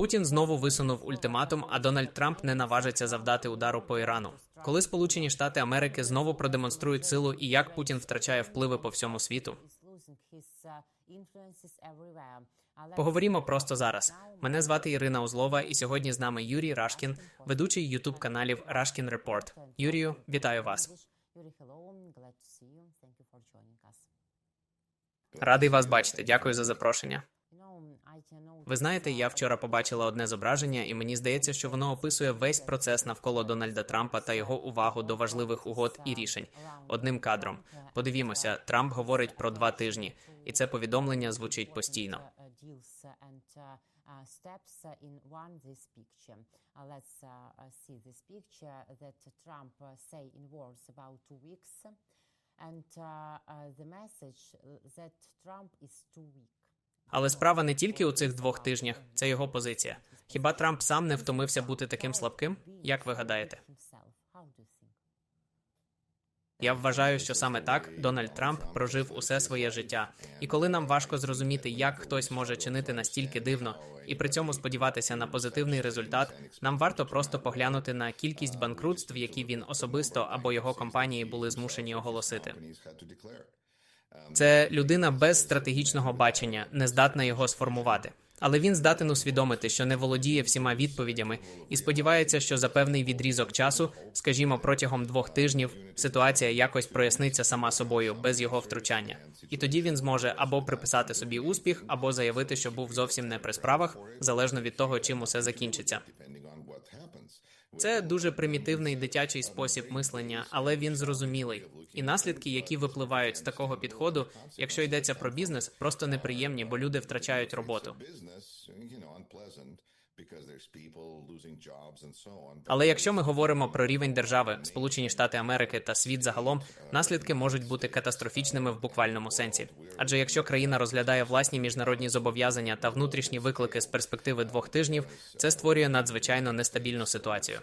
Путін знову висунув ультиматум, а Дональд Трамп не наважиться завдати удару по Ірану. Коли Сполучені Штати Америки знову продемонструють силу і як Путін втрачає впливи по всьому світу. Поговоримо просто зараз. Мене звати Ірина Узлова, і сьогодні з нами Юрій Рашкін, ведучий ютуб каналів Рашкін Репорт. Юрію, вітаю вас. Радий вас бачити. Дякую за запрошення. Ви знаєте, я вчора побачила одне зображення, і мені здається, що воно описує весь процес навколо Дональда Трампа та його увагу до важливих угод і рішень. Одним кадром подивімося, Трамп говорить про два тижні, і це повідомлення звучить постійно. steps. Uh, uh, uh, say in words about and uh, uh, the message that Trump is too weak. Але справа не тільки у цих двох тижнях, це його позиція. Хіба Трамп сам не втомився бути таким слабким? Як ви гадаєте? Я вважаю, що саме так Дональд Трамп прожив усе своє життя. І коли нам важко зрозуміти, як хтось може чинити настільки дивно і при цьому сподіватися на позитивний результат, нам варто просто поглянути на кількість банкрутств, які він особисто або його компанії були змушені оголосити. Це людина без стратегічного бачення, не здатна його сформувати. Але він здатен усвідомити, що не володіє всіма відповідями, і сподівається, що за певний відрізок часу, скажімо, протягом двох тижнів, ситуація якось проясниться сама собою без його втручання. І тоді він зможе або приписати собі успіх, або заявити, що був зовсім не при справах, залежно від того, чим усе закінчиться. Це дуже примітивний дитячий спосіб мислення, але він зрозумілий. І наслідки, які випливають з такого підходу, якщо йдеться про бізнес, просто неприємні, бо люди втрачають роботу. Але якщо ми говоримо про рівень держави, Сполучені Штати Америки та світ загалом, наслідки можуть бути катастрофічними в буквальному сенсі. Адже якщо країна розглядає власні міжнародні зобов'язання та внутрішні виклики з перспективи двох тижнів, це створює надзвичайно нестабільну ситуацію.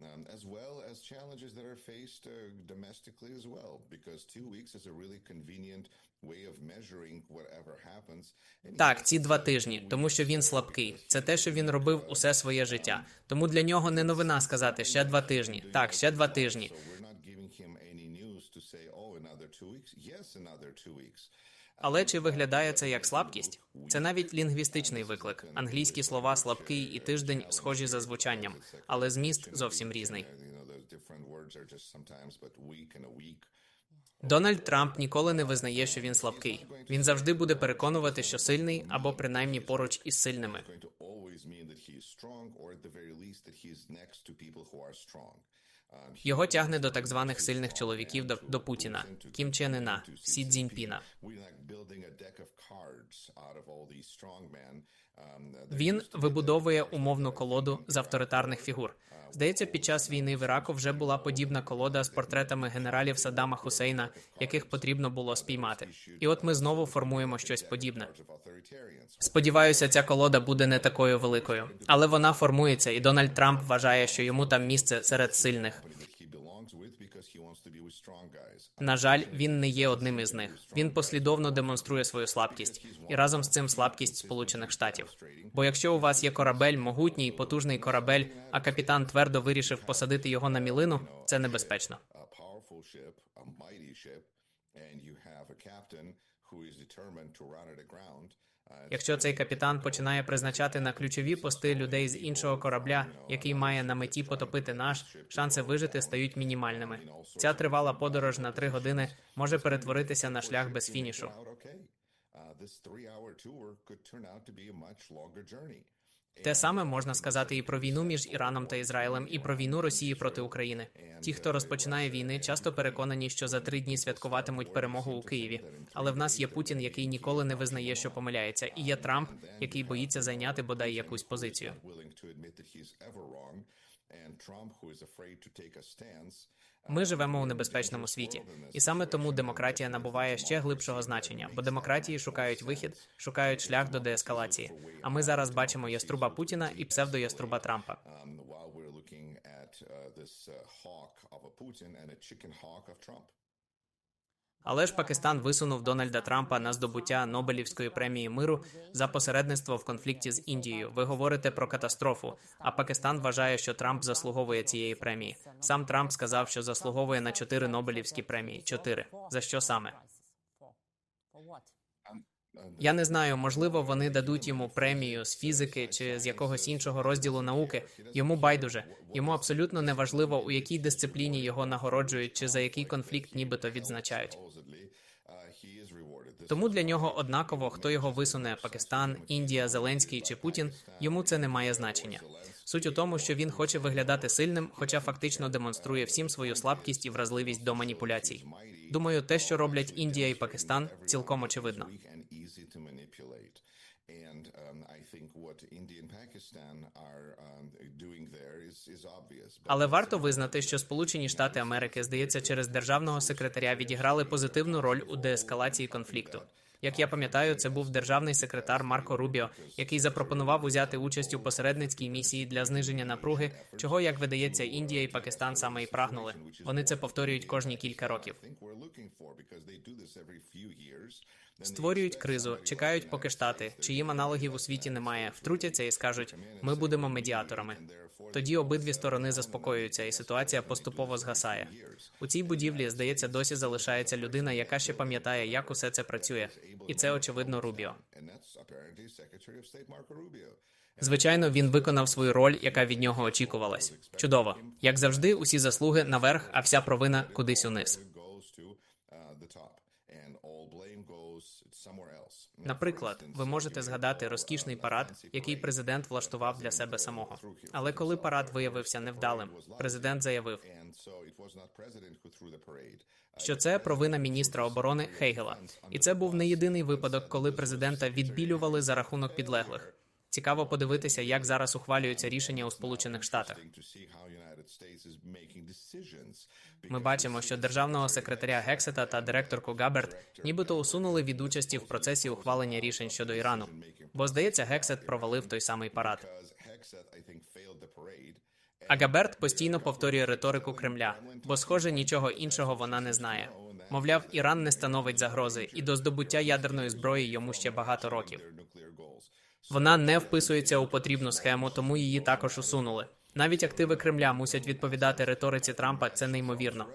Uh, two. Um, as well as challenges that are faced uh, domestically as well, because two weeks is a really convenient way of measuring whatever happens. Так, ці два тижні, тому що він слабкий. Це те, що він робив усе своє життя. Тому для нього не новина сказати ще два тижні. Так, ще два тижні. Але чи виглядає це як слабкість? Це навіть лінгвістичний виклик. Англійські слова слабкий і тиждень схожі за звучанням, але зміст зовсім різний. Дональд Трамп ніколи не визнає, що він слабкий. Він завжди буде переконувати, що сильний або принаймні поруч із сильними. Його тягне до так званих сильних чоловіків до, до Путіна, Кім Чен Іна, Сі Цзіньпіна. Він вибудовує умовну колоду з авторитарних фігур. Здається, під час війни в Іраку вже була подібна колода з портретами генералів Саддама Хусейна, яких потрібно було спіймати. І от ми знову формуємо щось подібне. Сподіваюся, ця колода буде не такою великою, але вона формується, і Дональд Трамп вважає, що йому там місце серед сильних. На жаль, він не є одним із них. Він послідовно демонструє свою слабкість і разом з цим слабкість Сполучених Штатів. Бо якщо у вас є корабель, могутній, потужний корабель, а капітан твердо вирішив посадити його на мілину, це небезпечно. Якщо цей капітан починає призначати на ключові пости людей з іншого корабля, який має на меті потопити наш, шанси вижити стають мінімальними. Ця тривала подорож на три години може перетворитися на шлях без фінішу. Те саме можна сказати і про війну між Іраном та Ізраїлем, і про війну Росії проти України. Ті, хто розпочинає війни, часто переконані, що за три дні святкуватимуть перемогу у Києві. Але в нас є Путін, який ніколи не визнає, що помиляється, і є Трамп, який боїться зайняти бодай якусь позицію. Ми живемо у небезпечному світі, і саме тому демократія набуває ще глибшого значення, бо демократії шукають вихід, шукають шлях до деескалації. А ми зараз бачимо яструба Путіна і псевдояструба Трампа. Але ж Пакистан висунув Дональда Трампа на здобуття Нобелівської премії миру за посередництво в конфлікті з Індією. Ви говорите про катастрофу. А Пакистан вважає, що Трамп заслуговує цієї премії. Сам Трамп сказав, що заслуговує на чотири Нобелівські премії. Чотири за що саме? Я не знаю, можливо, вони дадуть йому премію з фізики чи з якогось іншого розділу науки. Йому байдуже. Йому абсолютно не важливо, у якій дисципліні його нагороджують, чи за який конфлікт нібито відзначають. Тому для нього однаково, хто його висуне Пакистан, Індія, Зеленський чи Путін. Йому це не має значення. Суть у тому, що він хоче виглядати сильним, хоча фактично демонструє всім свою слабкість і вразливість до маніпуляцій. Думаю, те, що роблять Індія і Пакистан, цілком очевидно. Easy to manipulate. And um, I think what India and Pakistan are um, doing there is, is obvious. Але варто визнати, що Сполучені Штати Америки, здається, через державного секретаря відіграли позитивну роль у деескалації конфлікту. Як я пам'ятаю, це був державний секретар Марко Рубіо, який запропонував узяти участь у посередницькій місії для зниження напруги, чого, як видається, Індія і Пакистан саме і прагнули. Вони це повторюють кожні кілька років. Створюють кризу, чекають, поки штати, чиїм аналогів у світі немає, втрутяться і скажуть: ми будемо медіаторами. Тоді обидві сторони заспокоюються, і ситуація поступово згасає. У цій будівлі, здається, досі залишається людина, яка ще пам'ятає, як усе це працює, і це очевидно Рубіо. Звичайно, він виконав свою роль, яка від нього очікувалась. Чудово, як завжди, усі заслуги наверх, а вся провина кудись униз. Наприклад, ви можете згадати розкішний парад, який президент влаштував для себе самого. Але коли парад виявився невдалим, президент заявив, Що це провина міністра оборони Хейгела. І це був не єдиний випадок, коли президента відбілювали за рахунок підлеглих. Цікаво подивитися, як зараз ухвалюються рішення у Сполучених Штатах. Ми бачимо, що державного секретаря Гексета та директорку Габерт нібито усунули від участі в процесі ухвалення рішень щодо Ірану. Бо здається, Гексет провалив той самий парад. Because Hexet, I think, failed the parade. А Габерт постійно повторює риторику Кремля, бо, схоже, нічого іншого вона не знає. Мовляв, Іран не становить загрози, і до здобуття ядерної зброї йому ще багато років. Вона не вписується у потрібну схему, тому її також усунули. Навіть активи Кремля мусять відповідати риториці Трампа. Це неймовірно.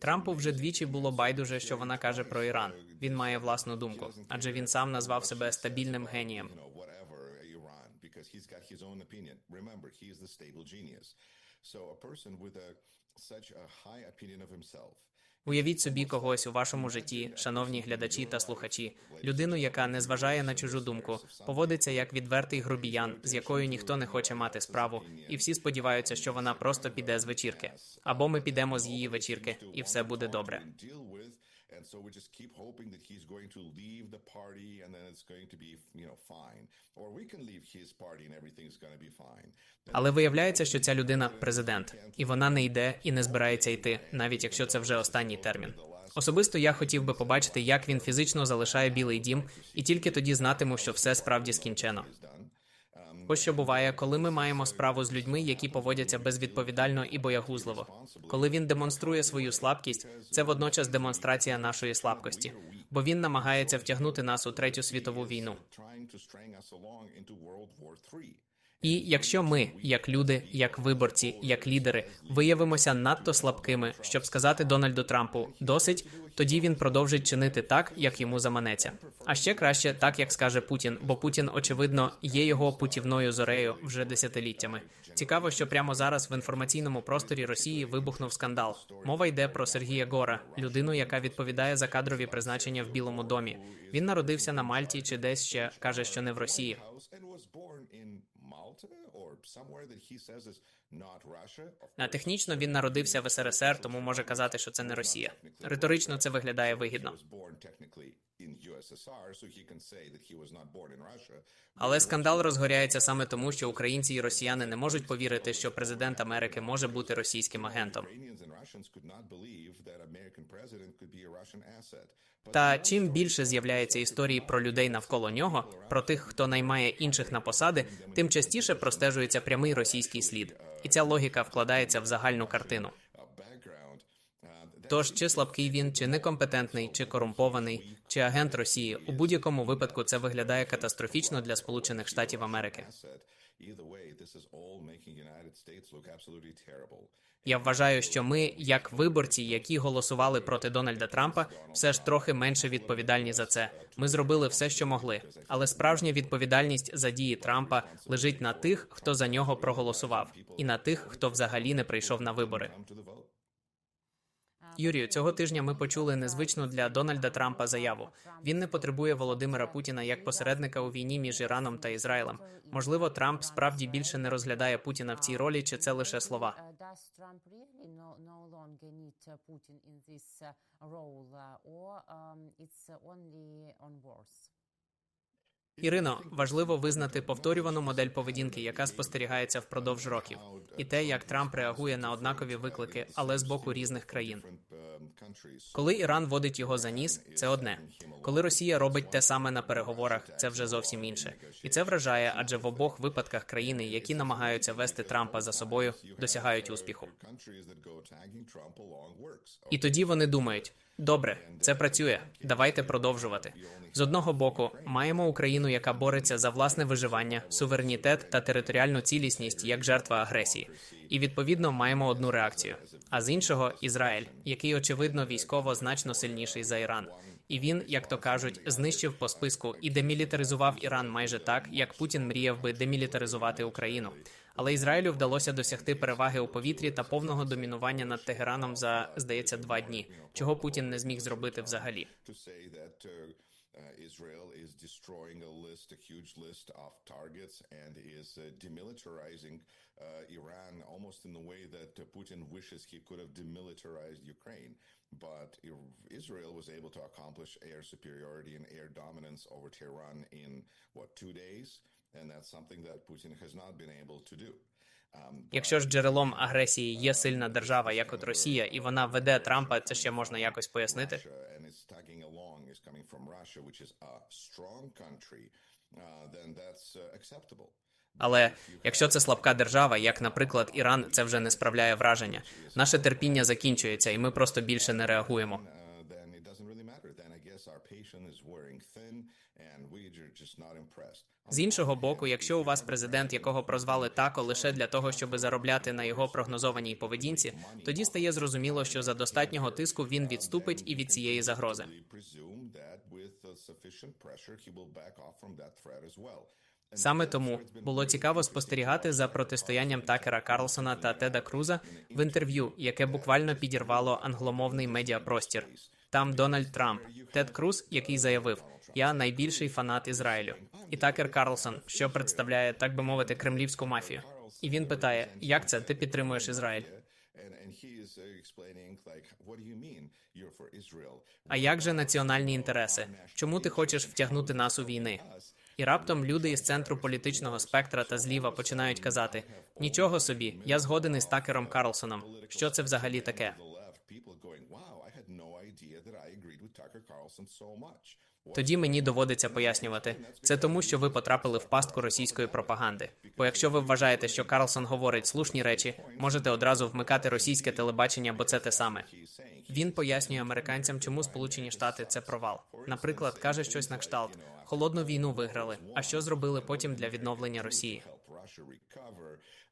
Трампу вже двічі було байдуже, що вона каже про Іран. Він має власну думку, адже він сам назвав себе стабільним генієм. you know, whatever Iran, because he's got his own opinion. Remember, he is the stable genius. So a person with a such a high opinion of himself. Уявіть собі когось у вашому житті, шановні глядачі та слухачі, людину, яка не зважає на чужу думку, поводиться як відвертий грубіян, з якою ніхто не хоче мати справу, і всі сподіваються, що вона просто піде з вечірки. Або ми підемо з її вечірки, і все буде добре. And so we just keep hoping that he's going to leave the party and then it's going to be, you know, fine. Or we can leave his party and everything's going to be fine. Але виявляється, що ця людина президент, і вона не йде і не збирається йти, навіть якщо це вже останній термін. Особисто я хотів би побачити, як він фізично залишає білий дім, і тільки тоді знатиму, що все справді скінчено. Ось що буває, коли ми маємо справу з людьми, які поводяться безвідповідально і боягузливо. Коли він демонструє свою слабкість, це водночас демонстрація нашої слабкості, бо він намагається втягнути нас у третю світову війну. І якщо ми, як люди, як виборці, як лідери, виявимося надто слабкими, щоб сказати Дональду Трампу досить, тоді він продовжить чинити так, як йому заманеться. А ще краще, так як скаже Путін, бо Путін, очевидно, є його путівною зорею вже десятиліттями. Цікаво, що прямо зараз в інформаційному просторі Росії вибухнув скандал. Мова йде про Сергія Гора, людину, яка відповідає за кадрові призначення в Білому домі. Він народився на Мальті чи десь ще каже, що не в Росії. Malta? Or somewhere that he says is not Russia. Of А технічно він народився в СРСР, тому може казати, що це не Росія. Риторично це виглядає вигідно. Але скандал розгоряється саме тому, що українці і росіяни не можуть повірити, що президент Америки може бути російським агентом. Та чим більше з'являється історії про людей навколо нього, про тих, хто наймає інших на посади, тим частіше простежується прямий російський слід, і ця логіка вкладається в загальну картину. Тож чи слабкий він, чи некомпетентний, чи корумпований, чи агент Росії, у будь-якому випадку це виглядає катастрофічно для Сполучених Штатів Америки. Я вважаю, що ми, як виборці, які голосували проти Дональда Трампа, все ж трохи менше відповідальні за це. Ми зробили все, що могли. Але справжня відповідальність за дії Трампа лежить на тих, хто за нього проголосував, і на тих, хто взагалі не прийшов на вибори. Come to the vote. Юрію, цього тижня ми почули незвичну для Дональда Трампа заяву. Він не потребує Володимира Путіна як посередника у війні між Іраном та Ізраїлем. Можливо, Трамп справді більше не розглядає Путіна в цій ролі, чи це лише слова. Uh, Ірино, важливо визнати повторювану модель поведінки, яка спостерігається впродовж років, і те, як Трамп реагує на однакові виклики, але з боку різних країн. Коли Іран водить його за ніс, це одне. Коли Росія робить те саме на переговорах, це вже зовсім інше. І це вражає, адже в обох випадках країни, які намагаються вести Трампа за собою, досягають успіху. І тоді вони думають: добре, це працює. Давайте продовжувати. З одного боку, маємо Україну, яка бореться за власне виживання, суверенітет та територіальну цілісність як жертва агресії. І відповідно маємо одну реакцію. А з іншого Ізраїль, який очевидно військово значно сильніший за Іран. І він, як то кажуть, знищив по списку і демілітаризував Іран майже так, як Путін мріяв би демілітаризувати Україну. Але Ізраїлю вдалося досягти переваги у повітрі та повного домінування над Тегераном за, здається, два дні, чого Путін не зміг зробити взагалі. uh, uh, Israel is destroying a list, a huge list of targets, and is uh, demilitarizing uh, Iran almost in the way that uh, Putin wishes he could have demilitarized Ukraine. But Israel was able to accomplish air superiority and air dominance over Tehran in what two days, Um, Якщо ж джерелом агресії є сильна держава, як от Росія, і вона веде Трампа, це ще можна якось пояснити. Uh, uh. Але якщо це слабка держава, як, наприклад, Іран, це вже не справляє враження. Наше терпіння закінчується, і ми просто більше не реагуємо. З іншого боку, якщо у вас президент, якого прозвали тако лише для того, щоб заробляти на його прогнозованій поведінці, тоді стає зрозуміло, що за достатнього тиску він відступить і від цієї загрози. Саме тому було цікаво спостерігати за протистоянням Такера Карлсона та Теда Круза в інтерв'ю, яке буквально підірвало англомовний медіапростір. Там Дональд Трамп, Тед Круз, який заявив: Я найбільший фанат Ізраїлю, і Такер Карлсон, що представляє, так би мовити, кремлівську мафію. І він питає: Як це ти підтримуєш Ізраїль? А як же національні інтереси? Чому ти хочеш втягнути нас у війни? І раптом люди із центру політичного спектра та зліва починають казати: нічого собі, я згоден із Такером Карлсоном. Що це взагалі таке? Тоді мені доводиться пояснювати. Це тому, що ви потрапили в пастку російської пропаганди. Бо якщо ви вважаєте, що Карлсон говорить слушні речі, можете одразу вмикати російське телебачення, бо це те саме. Він пояснює американцям, чому Сполучені Штати це провал. Наприклад, каже щось на кшталт: холодну війну виграли. А що зробили потім для відновлення Росії?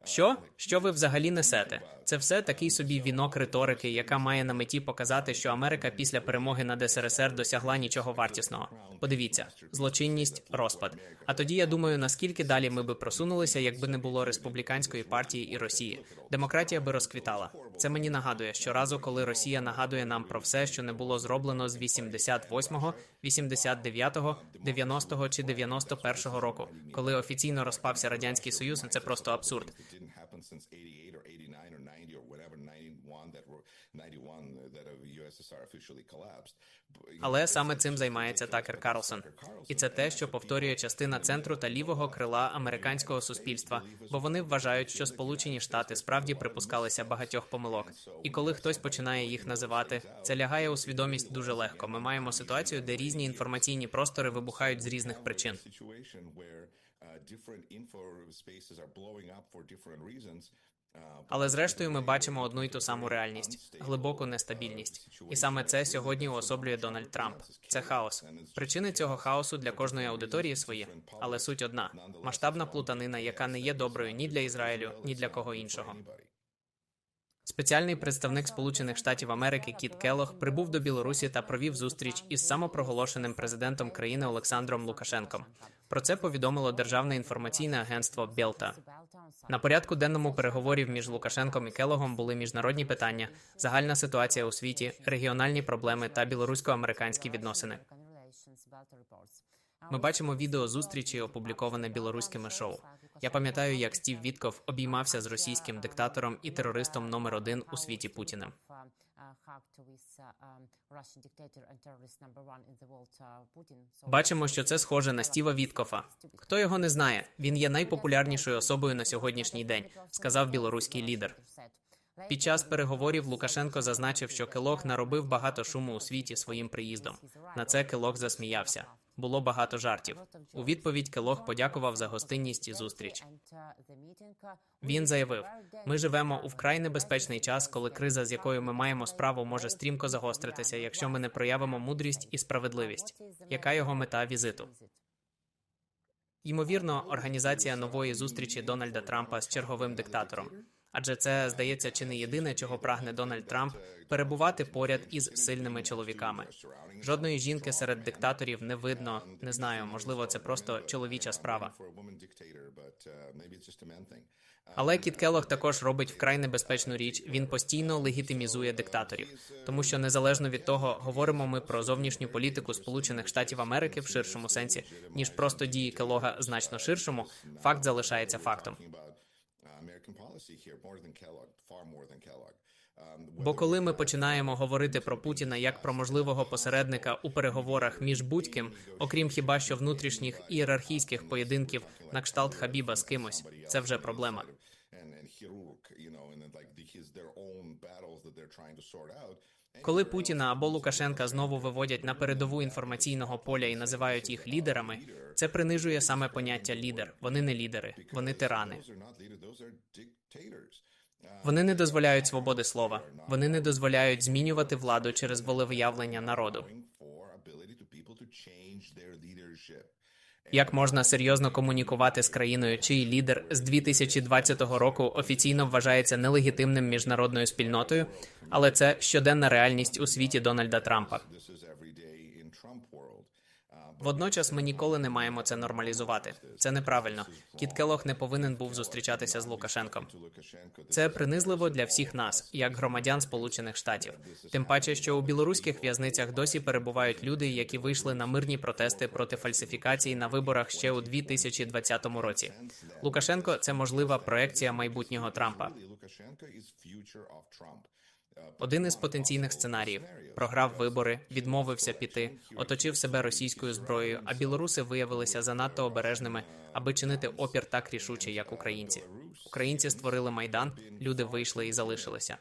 Що? Що ви взагалі несете? Це все такий собі вінок риторики, яка має на меті показати, що Америка після перемоги над СРСР досягла нічого вартісного. Подивіться, злочинність, розпад. А тоді я думаю, наскільки далі ми би просунулися, якби не було республіканської партії і Росії. Демократія би розквітала. Це мені нагадує щоразу, коли Росія нагадує нам про все, що не було зроблено з 88-го, 89-го, 90-го чи 91-го року, коли офіційно розпався радянський союз. Це просто абсурд. It didn't happen since 88 or 89 or 90 or whatever, 91 that were 91 that uh, USSR officially collapsed. But, you Але саме цим займається Такер Карлсон, і це те, що повторює частина центру та лівого крила американського суспільства, бо вони вважають, що Сполучені Штати справді припускалися багатьох помилок. І коли хтось починає їх називати, це лягає у свідомість дуже легко. Ми маємо ситуацію, де різні інформаційні простори вибухають з різних причин. Але зрештою ми бачимо одну й ту саму реальність глибоку нестабільність. І саме це сьогодні уособлює Дональд Трамп. Це хаос. Причини цього хаосу для кожної аудиторії свої, але суть одна: масштабна плутанина, яка не є доброю ні для Ізраїлю, ні для кого іншого. Спеціальний представник Сполучених Штатів Америки Кіт Келох прибув до Білорусі та провів зустріч із самопроголошеним президентом країни Олександром Лукашенком. Про це повідомило Державне інформаційне агентство Белта. На порядку денному переговорів між Лукашенком і Келогом були міжнародні питання, загальна ситуація у світі, регіональні проблеми та білорусько-американські відносини. Ми бачимо відео зустрічі, опубліковане білоруськими шоу. Я пам'ятаю, як Стів Вітков обіймався з російським диктатором і терористом номер один у світі Путіним. Бачимо, що це схоже на Стіва Віткофа. Хто його не знає? Він є найпопулярнішою особою на сьогоднішній день, сказав білоруський лідер. Під час переговорів Лукашенко зазначив, що Келох наробив багато шуму у світі своїм приїздом. На це Келох засміявся. Було багато жартів. У відповідь Келох подякував за гостинність і зустріч. Він заявив: ми живемо у вкрай небезпечний час, коли криза, з якою ми маємо справу, може стрімко загостритися, якщо ми не проявимо мудрість і справедливість. Яка його мета візиту? Ймовірно, організація нової зустрічі Дональда Трампа з черговим диктатором. Адже це здається чи не єдине, чого прагне Дональд Трамп перебувати поряд із сильними чоловіками. Жодної жінки серед диктаторів не видно. Не знаю, можливо, це просто чоловіча справа. Але Кіт Келлог також робить вкрай небезпечну річ. Він постійно легітимізує диктаторів, тому що незалежно від того, говоримо ми про зовнішню політику Сполучених Штатів Америки в ширшому сенсі, ніж просто дії Келога значно ширшому. Факт залишається фактом. Бо коли ми починаємо говорити про Путіна як про можливого посередника у переговорах між будь-ким, окрім хіба що внутрішніх ієрархійських поєдинків на кшталт Хабіба з кимось, це вже проблема. Коли Путіна або Лукашенка знову виводять на передову інформаційного поля і називають їх лідерами, це принижує саме поняття лідер. Вони не лідери, вони тирани. Вони не дозволяють свободи слова. Вони не дозволяють змінювати владу через волевиявлення народу. Як можна серйозно комунікувати з країною, чий лідер з 2020 року офіційно вважається нелегітимним міжнародною спільнотою, але це щоденна реальність у світі Дональда Трампа. Водночас ми ніколи не маємо це нормалізувати. Це неправильно. Кіт Келох не повинен був зустрічатися з Лукашенком. Це принизливо для всіх нас, як громадян Сполучених Штатів. Тим паче, що у білоруських в'язницях досі перебувають люди, які вийшли на мирні протести проти фальсифікацій на виборах ще у 2020 році. Лукашенко це можлива проекція майбутнього Трампа. Один із потенційних сценаріїв програв вибори, відмовився піти, оточив себе російською зброєю. А білоруси виявилися занадто обережними, аби чинити опір так рішуче, як українці. Українці створили майдан, люди вийшли і залишилися.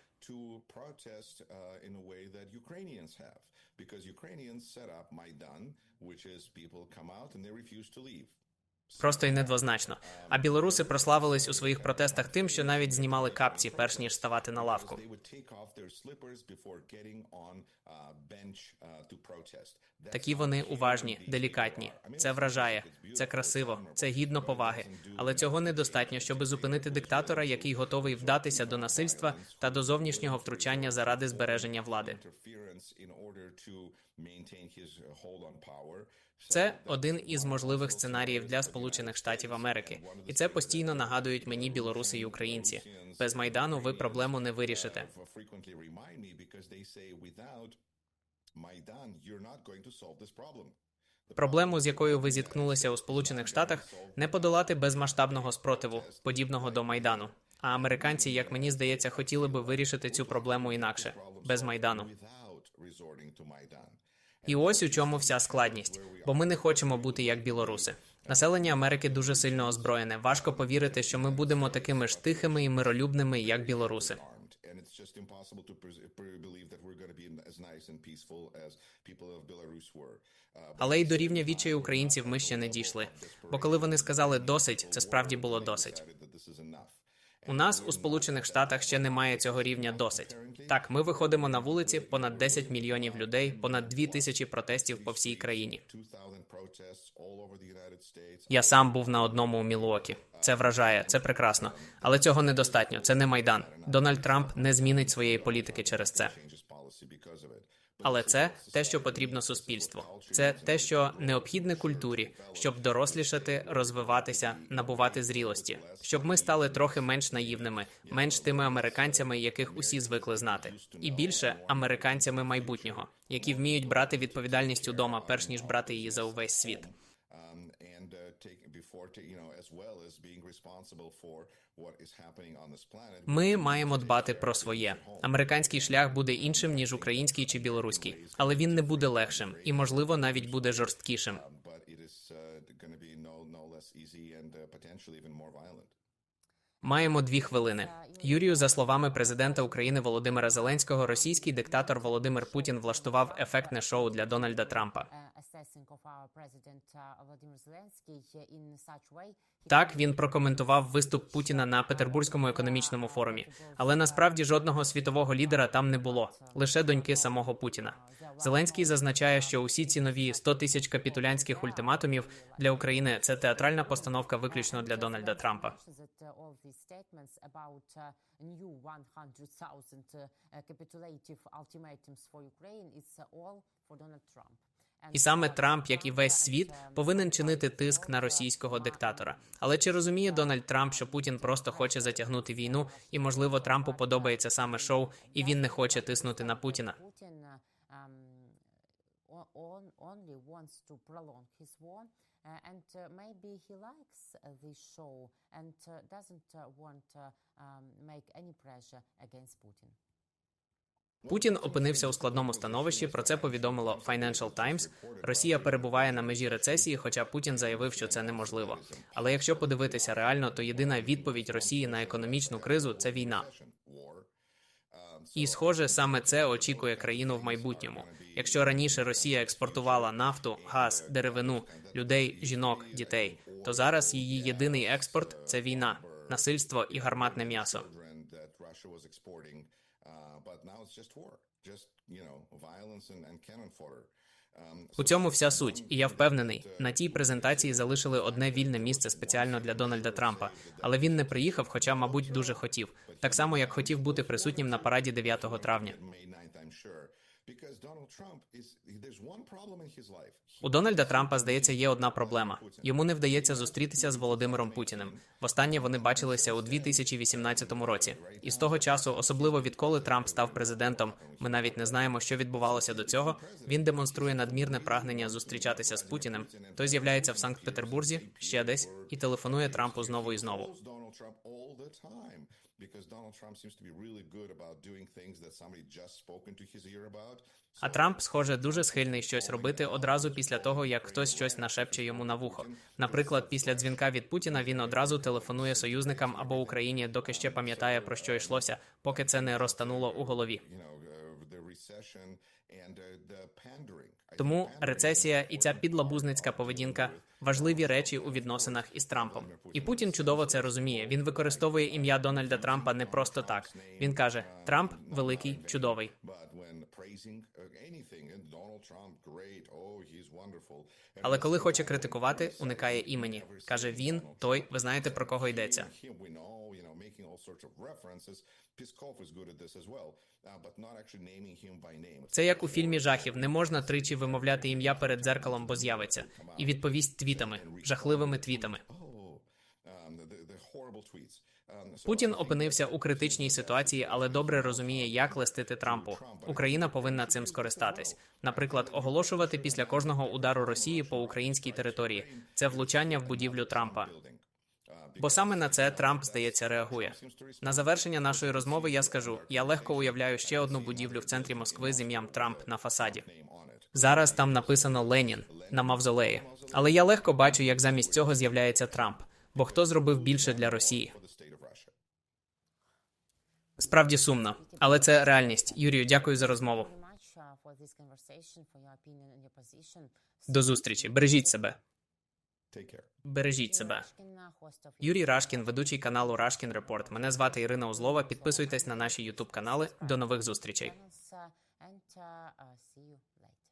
Просто й недвозначно. А білоруси прославились у своїх протестах тим, що навіть знімали капці, перш ніж ставати на лавку. Такі вони уважні, делікатні. Це вражає, це красиво, це гідно поваги. Але цього недостатньо, щоб зупинити диктатора, який готовий вдатися до насильства та до зовнішнього втручання заради збереження влади. Це один із можливих сценаріїв для Сполучених Штатів Америки, і це постійно нагадують мені білоруси і українці. Без майдану ви проблему не вирішите. Проблему, з якою ви зіткнулися у Сполучених Штатах, не подолати без масштабного спротиву, подібного до майдану. А американці, як мені здається, хотіли би вирішити цю проблему інакше без майдану. І ось у чому вся складність, бо ми не хочемо бути як білоруси. Населення Америки дуже сильно озброєне. Важко повірити, що ми будемо такими ж тихими і миролюбними, як білоруси. Але й до рівня відчаю українців ми ще не дійшли. Бо коли вони сказали досить, це справді було досить. У нас у Сполучених Штатах ще немає цього рівня досить. Так, ми виходимо на вулиці, понад 10 мільйонів людей, понад 2 тисячі протестів по всій країні. 2,000 protests all over the United States. Я сам був на одному у Мілуокі. Це вражає, це прекрасно. Але цього недостатньо. Це не майдан. Дональд Трамп не змінить своєї політики через це. Але це те, що потрібно суспільству. Це те, що необхідне культурі, щоб дорослішати, розвиватися, набувати зрілості, щоб ми стали трохи менш наївними, менш тими американцями, яких усі звикли знати, і більше американцями майбутнього, які вміють брати відповідальність удома, перш ніж брати її за увесь світ. Ми маємо дбати про своє. Американський шлях буде іншим ніж український чи білоруський, але він не буде легшим і, можливо, навіть буде жорсткішим. Маємо дві хвилини. Юрію, за словами президента України Володимира Зеленського, російський диктатор Володимир Путін влаштував ефектне шоу для Дональда Трампа. Так він прокоментував виступ Путіна на Петербурзькому економічному форумі. Але насправді жодного світового лідера там не було, лише доньки самого Путіна. Зеленський зазначає, що усі ці нові 100 тисяч капітулянських ультиматумів для України це театральна постановка виключно для Дональда Трампа. that all these statements about new 100,000 capitulative ultimatums for Ukraine is all for Donald Trump. І саме Трамп, як і весь світ, повинен чинити тиск на російського диктатора. Але чи розуміє Дональд Трамп, що Путін просто хоче затягнути війну, і можливо Трампу подобається саме шоу, і він не хоче тиснути на Путіна? Putin uh, maybe he likes uh. Путін опинився у складному становищі. Про це повідомило Financial Times. Росія перебуває на межі рецесії, хоча Путін заявив, що це неможливо. Але якщо подивитися реально, то єдина відповідь Росії на економічну кризу це війна. І схоже, саме це очікує країну в майбутньому. Якщо раніше Росія експортувала нафту, газ, деревину, людей, жінок, дітей, то зараз її єдиний експорт це війна, насильство і гарматне м'ясо. Uh, but now it's just war, just you know, violence and, and cannon fodder. Um, У цьому вся суть, і я впевнений, на тій презентації залишили одне вільне місце спеціально для Дональда Трампа, але він не приїхав, хоча, мабуть, дуже хотів. Так само, як хотів бути присутнім на параді 9 травня. May 9th, I'm sure, because Donald Trump is there's one problem in his life. У Дональда Трампа, здається, є одна проблема. Йому не вдається зустрітися з Володимиром Путіним. Востаннє вони бачилися у 2018 році. І з того часу, особливо відколи Трамп став президентом, ми навіть не знаємо, що відбувалося до цього. Він демонструє надмірне прагнення зустрічатися з Путіним. Той з'являється в Санкт-Петербурзі, ще десь, і телефонує Трампу знову і знову. А Трамп, схоже, дуже схильний щось робити одразу після того, як хтось щось нашепче йому на вухо. Наприклад, після дзвінка від Путіна він одразу телефонує союзникам або Україні, доки ще пам'ятає про що йшлося, поки це не розтануло у голові. Uh, Тому рецесія і ця підлабузницька поведінка важливі речі у відносинах із Трампом. І Путін чудово це розуміє. Він використовує ім'я Дональда Трампа не просто так. Він каже: Трамп великий, чудовий. Uh, oh. Але коли хоче критикувати, уникає імені. каже він, той, ви знаєте про кого йдеться. Uh. Це як у фільмі жахів. Не можна тричі вимовляти ім'я перед дзеркалом, бо з'явиться. І відповість твітами, жахливими твітами. Путін опинився у критичній ситуації, але добре розуміє, як листити Трампу. Україна повинна цим скористатись. Наприклад, оголошувати після кожного удару Росії по українській території. Це влучання в будівлю Трампа. Бо саме на це Трамп, здається, реагує. На завершення нашої розмови я скажу: я легко уявляю ще одну будівлю в центрі Москви з ім'ям Трамп на фасаді. Зараз там написано Ленін на мавзолеї. Але я легко бачу, як замість цього з'являється Трамп. Бо хто зробив більше для Росії? Справді сумно, але це реальність. Юрію, дякую за розмову. До зустрічі. Бережіть себе. Take care. Бережіть себе. Юрій Рашкін, ведучий каналу Рашкін Репорт. Мене звати Ірина Узлова. Підписуйтесь на наші Ютуб канали. До нових зустрічей.